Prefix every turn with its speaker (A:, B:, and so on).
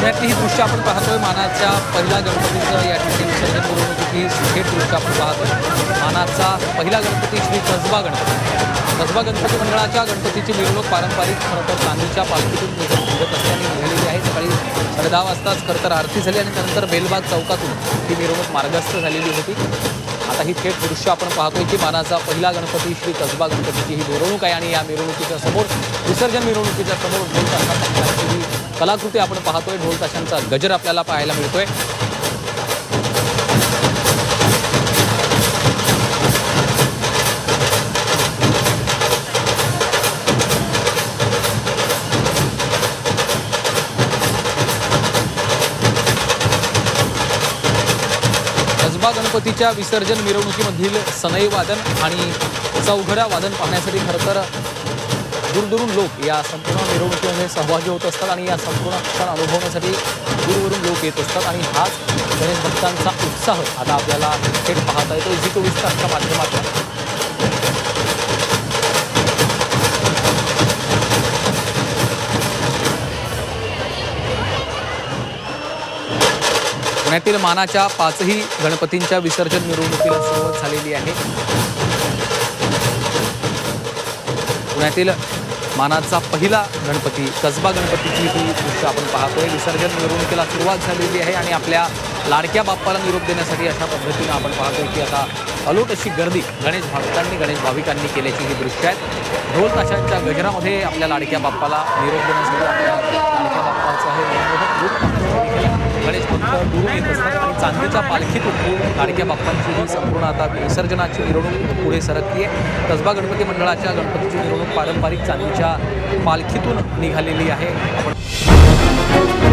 A: पुण्यातली ही दृश्य आपण पाहतोय. मानाच्या पहिल्या गणपतीचं या ठिकाणी विसर्जन मिरवणुकीची थेट दृश्य आपण पाहतोय. मानाचा पहिला गणपती श्री कसबा गणपती. कसबा गणपती मंडळाच्या गणपतीची मिरवणूक पारंपरिक खरं तर चांदीच्या पालखीतून निघत असल्याने निघालेली आहे. सकाळी साडेदहा वाजताच खरं तर आरती झाली आणि त्यानंतर बेलबाग चौकातून ही मिरवणूक मार्गस्थ झालेली होती. आता ही थेट दृश्य आपण पाहतोय की मानाचा पहिला गणपती श्री कसबा गणपतीची ही मिरवणूक आहे आणि या मिरवणुकीच्या समोर विसर्जन मिरवणुकीच्या समोर ढोल ही कलाकृती आपण पाहतोय. ढोल ताशांचा गजर आपल्याला पाहायला मिळतोय. गणपतीच्या विसर्जन मिरवणुकीमधील सनई वादन आणि चौघड्या वादन पाहण्यासाठी खरं तर दूरदूरून लोक या संपूर्ण मिरवणुकीमध्ये सहभागी होत असतात आणि या संपूर्ण क्षण अनुभवण्यासाठी दूरवरून लोक येत असतात. आणि हाच गणेश भक्तांचा उत्साह आता आपल्याला थेट पाहता येतो. इझी चोवीस तासच्या माध्यमातून. पुण्यातील मानाच्या पाचही गणपतींच्या विसर्जन मिरवणुकीला सुरुवात झालेली आहे. पुण्यातील मानाचा पहिला गणपती कसबा गणपतीची ही दृश्य आपण पाहतोय. विसर्जन मिरवणुकीला सुरुवात झालेली आहे आणि आपल्या लाडक्या बाप्पाला निरोप देण्यासाठी अशा पद्धतीनं आपण पाहतोय की आता अलोट अशी गर्दी गणेश भक्तांनी गणेश भाविकांनी केल्याची ही दृश्य आहेत ढोल ताशांच्या गजरामध्ये आपल्या लाडक्या बाप्पाला निरोप देण्यासाठी आपल्या लाडक्या बाप्पाचं हे मनमोहक रूप गणेश भक्त दुरून येत असतात. चांदीच्या पालखीत उठवून लाडक्या बाप्पांची ही संपूर्ण आता विसर्जनाची मिरवणूक पुढे सरकली आहे कसबा गणपती मंडळाच्या गणपतीची मिरवणूक पारंपरिक चांदीच्या पालखीतून निघालेली आहे. आपण